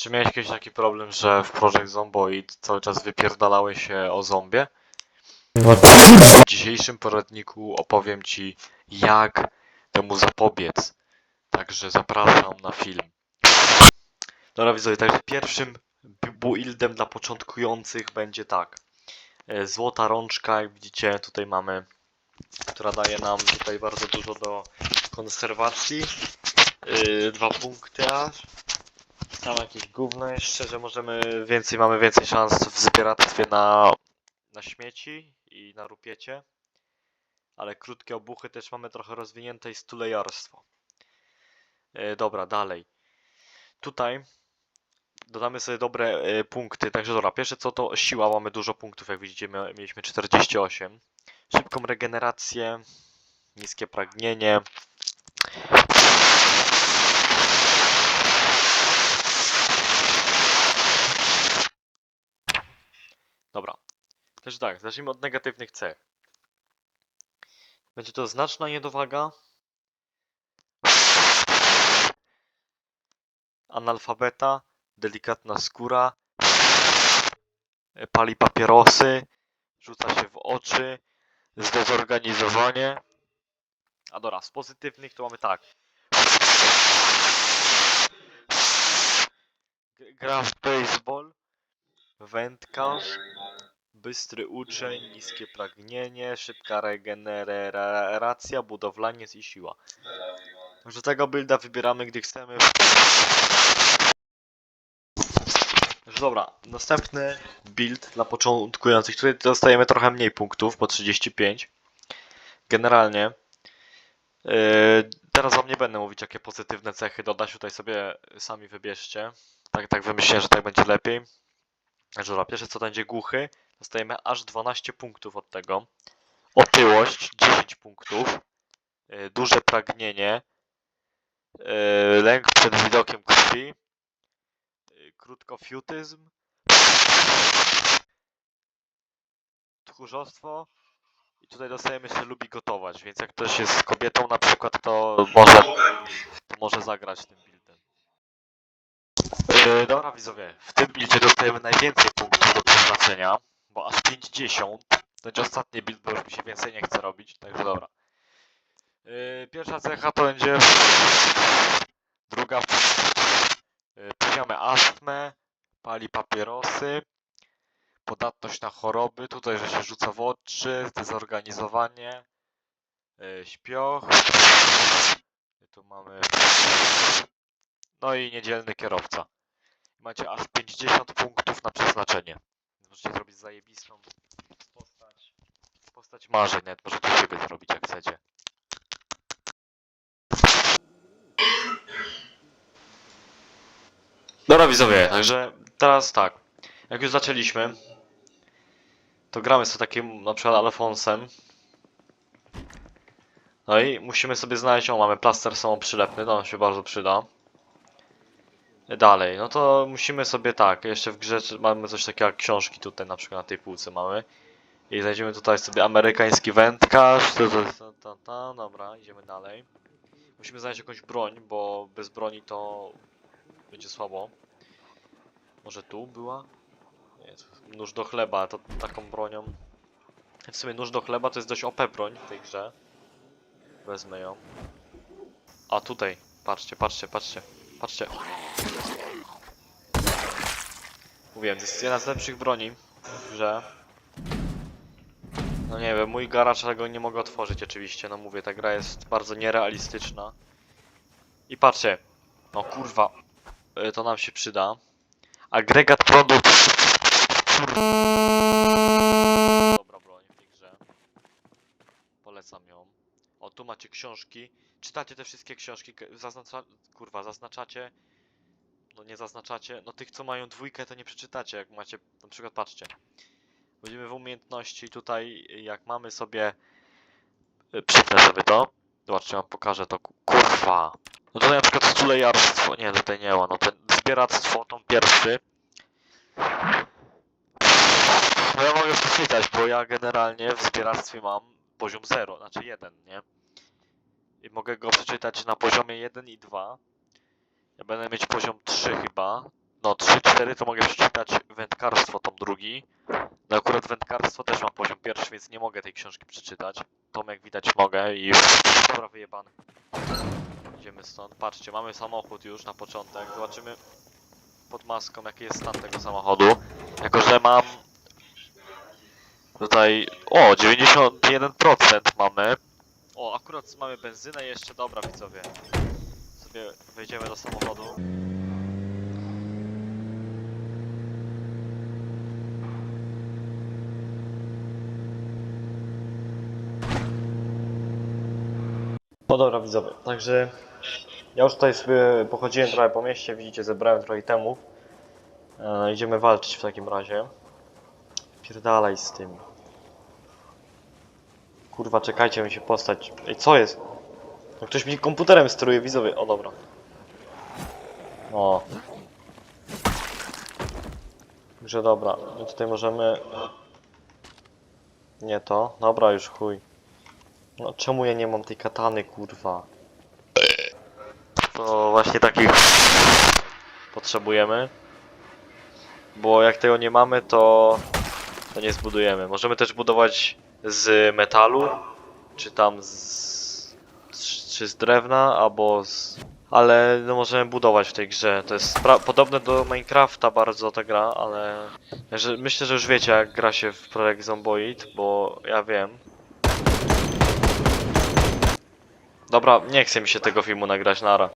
Czy miałeś jakiś taki problem, że w Project Zomboid cały czas wypierdalały się o zombie? W dzisiejszym poradniku opowiem Ci, jak temu zapobiec. Także zapraszam na film. Dobra widzowie, także pierwszym bu- buildem dla początkujących będzie tak. E, Złota rączka, jak widzicie, tutaj mamy, która daje nam tutaj bardzo dużo do konserwacji. Yy, dwa punkty aż. Tam jakieś gówno jeszcze, że możemy więcej, mamy więcej szans w zbieractwie na, na śmieci i na rupiecie. Ale krótkie obuchy też mamy trochę rozwinięte i stulejarstwo. Yy, dobra, dalej. Tutaj dodamy sobie dobre yy, punkty, także dobra, pierwsze co to siła, mamy dużo punktów, jak widzicie mieliśmy 48. Szybką regenerację, niskie pragnienie, Dobra. Też tak, zacznijmy od negatywnych cech. Będzie to znaczna niedowaga. Analfabeta, delikatna skóra, pali papierosy, rzuca się w oczy, zdezorganizowanie. A dobra, z pozytywnych to mamy tak. Gra w baseball, wędkarz, bystry uczeń, niskie pragnienie, szybka regeneracja, budowlaniec i siła. Także tego builda wybieramy, gdy chcemy. Także dobra, następny build dla początkujących. Tutaj dostajemy trochę mniej punktów, po 35. Generalnie. Yy, teraz wam nie będę mówić, jakie pozytywne cechy dodać. Tutaj sobie sami wybierzcie. Tak, tak wymyśliłem, że tak będzie lepiej. Dobra, pierwsze co będzie głuchy, dostajemy aż 12 punktów od tego. Otyłość 10 punktów. Yy, duże pragnienie. Yy, lęk przed widokiem krwi. Yy, krótkofiutyzm. Tchórzostwo. I tutaj dostajemy jeszcze lubi gotować, więc jak ktoś jest kobietą na przykład, to może, to może zagrać tym buildem. Dobra widzowie, w tym buildzie dostajemy najwięcej punktów do przeznaczenia, bo aż 50. To będzie ostatni build, bo już mi się więcej nie chce robić, także dobra. Yy, pierwsza cecha to będzie... Druga... Yy, poziome astmę, pali papierosy, podatność na choroby, tutaj, że się rzuca w oczy, zdezorganizowanie, yy, śpioch. Tu mamy... No i niedzielny kierowca. Macie aż 50 punktów na przeznaczenie. Możecie zrobić zajebistą postać. Postać marzeń, nawet możecie siebie zrobić jak chcecie. Dobra widzowie, także teraz tak. Jak już zaczęliśmy, to gramy z takim na przykład Alfonsem. No i musimy sobie znaleźć, o mamy plaster samoprzylepny, to nam się bardzo przyda. Dalej, no to musimy sobie tak, jeszcze w grze mamy coś takiego jak książki tutaj na przykład na tej półce mamy. I znajdziemy tutaj sobie amerykański wędkarz, to, to, to, to, dobra, idziemy dalej. Musimy znaleźć jakąś broń, bo bez broni to będzie słabo. Może tu była? Nie, nóż do chleba, to taką bronią. W sumie nóż do chleba to jest dość OP broń w tej grze. Wezmę ją. A tutaj, patrzcie, patrzcie, patrzcie, patrzcie. Mówiłem, to jest jedna z lepszych broni w grze. No nie wiem, mój garacz tego nie mogę otworzyć oczywiście, no mówię, ta gra jest bardzo nierealistyczna. I patrzcie, no kurwa, y, to nam się przyda. Agregat produkt. Dobra broń w tej grze. Polecam ją. O, tu macie książki. Czytacie te wszystkie książki, zaznacza... kurwa, zaznaczacie? No nie zaznaczacie, no tych co mają dwójkę to nie przeczytacie, jak macie, na przykład patrzcie, będziemy w umiejętności tutaj, jak mamy sobie, y, przypnę sobie to, zobaczcie, wam pokażę to, ku- kurwa, no tutaj na przykład stulejarstwo, nie, tutaj nie ma, no ten zbieractwo, tą pierwszy, no ja mogę przeczytać, bo ja generalnie w zbieractwie mam poziom 0, znaczy 1, nie, i mogę go przeczytać na poziomie 1 i 2, ja będę mieć poziom 3 chyba. No no 3-4 to mogę przeczytać wędkarstwo tom drugi. No akurat wędkarstwo też mam poziom pierwszy, więc nie mogę tej książki przeczytać. Tom jak widać mogę i dobra wyjebany. Idziemy stąd. Patrzcie, mamy samochód już na początek. Zobaczymy pod maską jaki jest stan tego samochodu. Jako, że mam tutaj... O, 91% mamy. O, akurat mamy benzynę jeszcze. Dobra widzowie. Sobie wejdziemy do samochodu. No dobra widzowie, także ja już tutaj sobie pochodziłem trochę po mieście, widzicie, zebrałem trochę itemów. E, idziemy walczyć w takim razie. Pierdalaj z tym. Czekajcie, mi się postać. Ej, co jest? No ktoś mi komputerem steruje, widzowie. O, dobra. O. Że dobra, my tutaj możemy... Nie to. Dobra, już chuj. No czemu ja nie mam tej katany, kurwa? To właśnie takich potrzebujemy. Bo jak tego nie mamy, to, to nie zbudujemy. Możemy też budować z metalu, czy tam z, czy z drewna, albo z... Ale no możemy budować w tej grze. To jest podobne do Minecrafta bardzo ta gra, ale myślę, że już wiecie jak gra się w projekt Zomboid, bo ja wiem. Dobra, nie chce mi się tego filmu nagrać, nara.